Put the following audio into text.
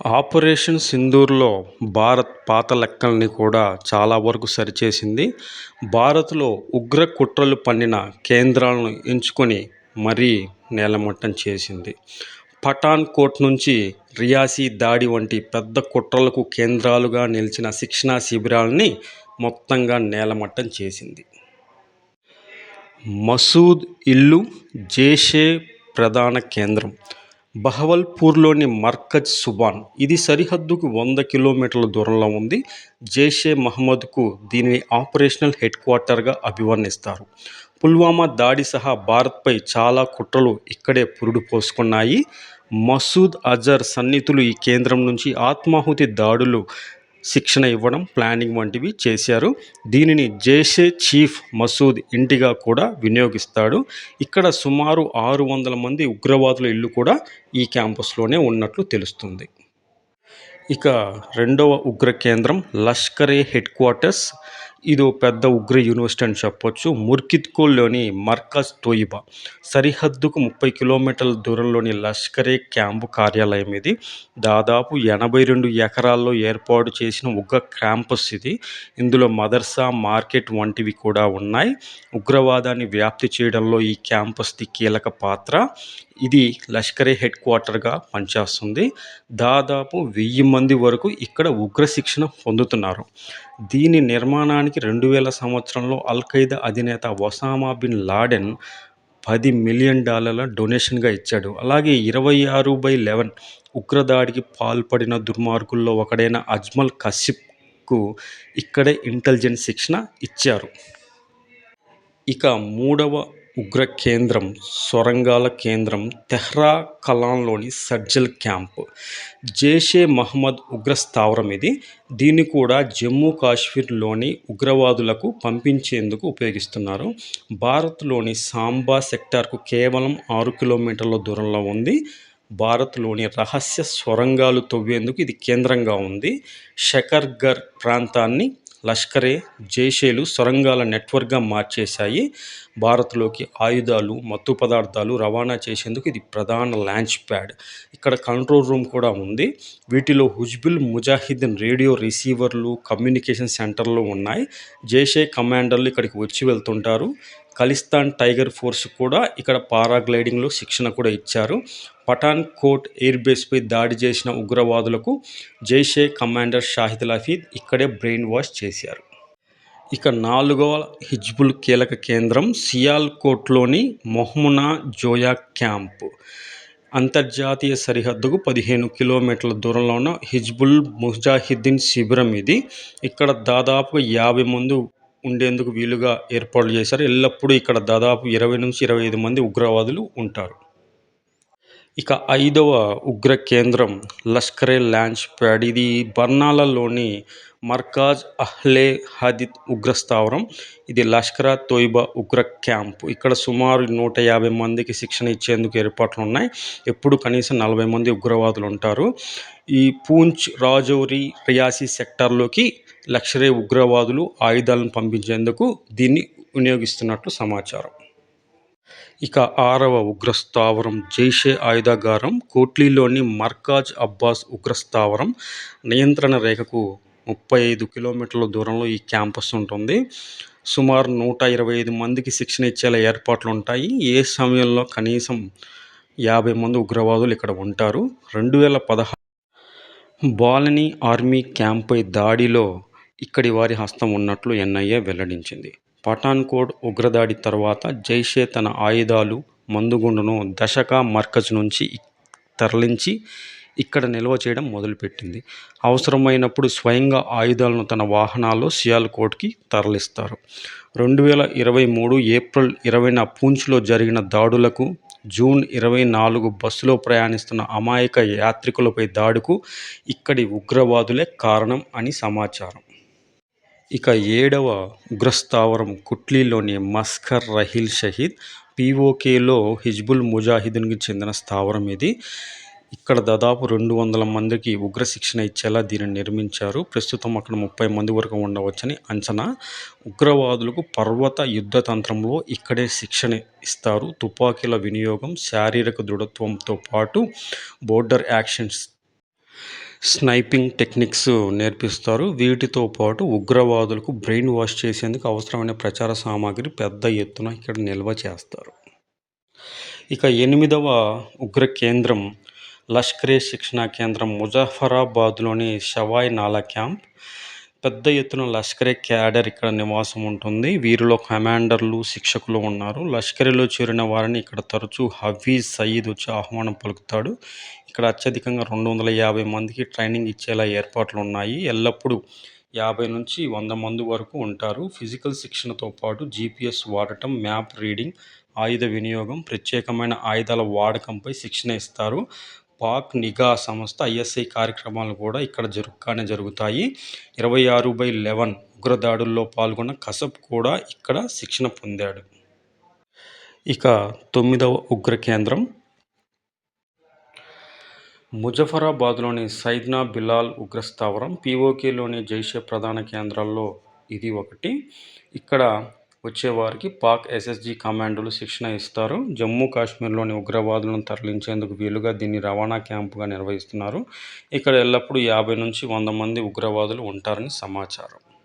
Operation సింధూర్లో Bharat పాత లెక్కల్ని కూడా చాలా వరకు సరిచేసింది. భారత్లో ఉగ్ర కుట్రలు పన్నిన కేంద్రాలను ఎంచుకొని మరీ నేలమట్టం చేసింది. పఠాన్ కోట్ నుంచి రియాసీ దాడి వంటి పెద్ద కుట్రలకు కేంద్రాలుగా నిలిచిన శిక్షణా శిబిరాల్ని మొత్తంగా నేలమట్టం చేసింది. మసూద్ ఇల్లు జేషే ప్రధాన కేంద్రం. బహవల్పూర్లోని మర్కజ్ సుబాన్. ఇది సరిహద్దుకు వంద కిలోమీటర్ల దూరంలో ఉంది. జైషే మహమ్మద్కు దీనిని ఆపరేషనల్ హెడ్ క్వార్టర్గా అభివర్ణిస్తారు. పుల్వామా దాడి సహా భారత్పై చాలా కుట్రలు ఇక్కడే పురుడు పోసుకున్నాయి. మసూద్ అజర్ సన్నిహితులు ఈ కేంద్రం నుంచి ఆత్మాహుతి దాడులు శిక్షణ ఇవ్వడం ప్లానింగ్ వంటివి చేశారు. దీనిని జైషే చీఫ్ మసూద్ ఇంటిగా కూడా వినియోగిస్తాడు. ఇక్కడ సుమారు ఆరు వందల మంది ఉగ్రవాదుల ఇల్లు కూడా ఈ క్యాంపస్లోనే ఉన్నట్లు తెలుస్తుంది. ఇక రెండవ ఉగ్ర కేంద్రం లష్కరే హెడ్ క్వార్టర్స్ ఇది పెద్ద ఉగ్ర యూనివర్సిటీ అని చెప్పొచ్చు. ముర్కిత్కోల్లోని మర్కజ్ తోయిబా. సరిహద్దుకు ముప్పై కిలోమీటర్ల దూరంలోని లష్కరే క్యాంపు కార్యాలయం ఇది. దాదాపు ఎనభై రెండు ఎకరాల్లో ఏర్పాటు చేసిన ఉగ్ర క్యాంపస్ ఇది. ఇందులో మదర్సా మార్కెట్ వంటివి కూడా ఉన్నాయి. ఉగ్రవాదాన్ని వ్యాప్తి చేయడంలో ఈ క్యాంపస్ది కీలక పాత్ర. ఇది లష్కరే హెడ్ క్వార్టర్గా పనిచేస్తుంది. దాదాపు వెయ్యి మంది వరకు ఇక్కడ ఉగ్ర శిక్షణ పొందుతున్నారు. దీని నిర్మాణానికి రెండు వేల సంవత్సరంలో అల్ ఖైదా అధినేత ఒసామా బిన్ లాడెన్ పది మిలియన్ డాలర్ల డొనేషన్గా ఇచ్చాడు. అలాగే ఇరవై ఆరు బై లెవెన్ ఉగ్రదాడికి పాల్పడిన దుర్మార్గుల్లో ఒకడైన అజ్మల్ కసిప్కు ఇక్కడే ఇంటెలిజెన్స్ శిక్షణ ఇచ్చారు. ఇక మూడవ ఉగ్ర కేంద్రం సొరంగాల కేంద్రం తెహ్రా కలాన్లోని సర్జల్ క్యాంప్. జైషే మహమ్మద్ ఉగ్ర స్థావరం ఇది. దీన్ని కూడా జమ్మూ కాశ్మీర్లోని ఉగ్రవాదులకు పంపించేందుకు ఉపయోగిస్తున్నారు. భారత్లోని సాంబా సెక్టార్కు కేవలం ఆరు కిలోమీటర్ల దూరంలో ఉంది. భారత్లోని రహస్య సొరంగాలు తవ్వేందుకు ఇది కేంద్రంగా ఉంది. షకర్గర్ ప్రాంతాన్ని లష్కరే జైషేలు సొరంగాల నెట్వర్క్గా మార్చేశాయి. భారత్లోకి ఆయుధాలు మత్తు పదార్థాలు రవాణా చేసేందుకు ఇది ప్రధాన లాంచ్ ప్యాడ్ ఇక్కడ కంట్రోల్ రూమ్ కూడా ఉంది. వీటిలో హుజ్బుల్ ముజాహిద్దీన్ రేడియో రిసీవర్లు కమ్యూనికేషన్ సెంటర్లు ఉన్నాయి. జైషే కమాండర్లు ఇక్కడికి వచ్చి వెళ్తుంటారు. ఖలిస్తాన్ టైగర్ ఫోర్స్ కూడా ఇక్కడ పారాగ్లైడింగ్లో శిక్షణ కూడా ఇచ్చారు. పఠాన్ కోట్ ఎయిర్ బేస్పై దాడి చేసిన ఉగ్రవాదులకు జైషే కమాండర్ షాహిద్ లఫీద్ ఇక్కడే బ్రెయిన్ వాష్ చేశారు. ఇక నాలుగవ హిజ్బుల్ కీలక కేంద్రం సియాల్కోట్లోని మొహమునా జోయా క్యాంప్. అంతర్జాతీయ సరిహద్దుకు పదిహేను కిలోమీటర్ల దూరంలో ఉన్న హిజ్బుల్ ముజాహిద్దీన్ శిబిరం ఇది. ఇక్కడ దాదాపు యాభై మంది ఉండేందుకు వీలుగా ఏర్పాట్లు చేశారు. ఎల్లప్పుడూ ఇక్కడ దాదాపు ఇరవై నుంచి ఇరవై ఐదు మంది ఉగ్రవాదులు ఉంటారు. ఇక ఐదవ ఉగ్ర కేంద్రం లష్కరే ల్యాంచ్ ప్యాడ్ ఇది బర్నాలలోని మర్కాజ్ అహ్లే హదిత్ ఉగ్ర స్థావరం. ఇది లష్కరా తోయిబా ఉగ్ర క్యాంప్. ఇక్కడ సుమారు నూట యాభై మందికి శిక్షణ ఇచ్చేందుకు ఏర్పాట్లు ఉన్నాయి. ఎప్పుడు కనీసం నలభై మంది ఉగ్రవాదులు ఉంటారు. ఈ పూంచ్ రాజౌరి రియాసీ సెక్టార్లోకి లక్షరే ఉగ్రవాదులు ఆయుధాలను పంపించేందుకు దీన్ని వినియోగిస్తున్నట్లు సమాచారం. ఇక ఆరవ ఉగ్రస్థావరం జైషే ఆయుధాగారం కోట్లీలోని మర్కాజ్ అబ్బాస్ ఉగ్రస్థావరం నియంత్రణ రేఖకు ముప్పై ఐదు కిలోమీటర్ల దూరంలో ఈ క్యాంపస్ ఉంటుంది. సుమారు నూట ఇరవై ఐదు మందికి శిక్షణ ఇచ్చేలా ఏర్పాట్లు ఉంటాయి. ఏ సమయంలో కనీసం యాభై మంది ఉగ్రవాదులు ఇక్కడ ఉంటారు? రెండు వేల పదహారు బాలని ఆర్మీ క్యాంప్పై దాడిలో ఇక్కడి వారి హస్తం ఉన్నట్లు ఎన్ఐఏ వెల్లడించింది. పఠాన్కోట్ ఉగ్రదాడి తర్వాత జైషే తన ఆయుధాలు మందుగుండును దశకా మర్కజ్ నుంచి తరలించి ఇక్కడ నిల్వ చేయడం మొదలుపెట్టింది. అవసరమైనప్పుడు స్వయంగా ఆయుధాలను తన వాహనాల్లో సియాల్కోట్కి తరలిస్తారు. రెండు వేల ఇరవై మూడు ఏప్రిల్ ఇరవైన పూంచ్లో జరిగిన దాడులకు జూన్ ఇరవై నాలుగు బస్సులో ప్రయాణిస్తున్న అమాయక యాత్రికులపై దాడుకు ఇక్కడి ఉగ్రవాదులే కారణం అని సమాచారం. ఇక ఏడవ ఉగ్రస్థావరం కుట్లీలోని మస్కర్ రహీల్ షహీద్ పీఓకేలో హిజ్బుల్ ముజాహిదీన్కి చెందిన స్థావరం ఇది. ఇక్కడ దాదాపు రెండు వందల మందికి ఉగ్ర శిక్షణ ఇచ్చేలా దీనిని నిర్మించారు. ప్రస్తుతం అక్కడ ముప్పై మంది వరకు ఉండవచ్చని అంచనా. ఉగ్రవాదులకు పర్వత యుద్ధ తంత్రంలో ఇక్కడే శిక్షణ ఇస్తారు. తుపాకీల వినియోగం శారీరక దృఢత్వంతో పాటు బోర్డర్ యాక్షన్స్ స్నైపింగ్ టెక్నిక్స్ నేర్పిస్తారు. వీటితో పాటు ఉగ్రవాదులకు బ్రెయిన్ వాష్ చేసేందుకు అవసరమైన ప్రచార సామాగ్రి పెద్ద ఎత్తున ఇక్కడ నిల్వ చేస్తారు. ఇక ఎనిమిదవ ఉగ్ర కేంద్రం లష్కరే శిక్షణా కేంద్రం ముజఫరాబాద్లోని షవాయ్ నాలా క్యాంప్. పెద్ద ఎత్తున లష్కరే క్యాడర్ ఇక్కడ నివాసం ఉంటుంది. వీరిలో కమాండర్లు శిక్షకులు ఉన్నారు. లష్కరీలో చేరిన వారిని ఇక్కడ తరచూ హఫీజ్ సయీద్ వచ్చి ఆహ్వానం పలుకుతాడు. ఇక్కడ అత్యధికంగా రెండు వందల యాభై మందికి ట్రైనింగ్ ఇచ్చేలా ఏర్పాట్లు ఉన్నాయి. ఎల్లప్పుడూ యాభై నుంచి వంద మంది వరకు ఉంటారు. ఫిజికల్ శిక్షణతో పాటు జీపీఎస్ వాడటం మ్యాప్ రీడింగ్ ఆయుధ వినియోగం ప్రత్యేకమైన ఆయుధాల వాడకంపై శిక్షణ ఇస్తారు. పాక్ నిఘా సంస్థ ఐఎస్ఐ కార్యక్రమాలు కూడా ఇక్కడ జరుగుగానే జరుగుతాయి. ఇరవై ఆరు బై లెవెన్ ఉగ్రదాడుల్లో పాల్గొన్న కసబ్ కూడా ఇక్కడ శిక్షణ పొందాడు. ఇక తొమ్మిదవ ఉగ్ర కేంద్రం. ముజఫరాబాద్లోని సైద్నా బిలాల్ ఉగ్రస్థావరం పీఓకేలోని జైషే ప్రధాన కేంద్రాల్లో ఇది ఒకటి. ఇక్కడ వచ్చేవారికి పాక్ ఎస్ఎస్జి కమాండోలు శిక్షణ ఇస్తారు. జమ్మూ కాశ్మీర్లోని ఉగ్రవాదులను తరలించేందుకు వీలుగా దీన్ని రవాణా క్యాంపుగా నిర్వహిస్తున్నారు. ఇక్కడ ఎల్లప్పుడూ యాభై నుంచి వంద మంది ఉగ్రవాదులు ఉంటారని సమాచారం.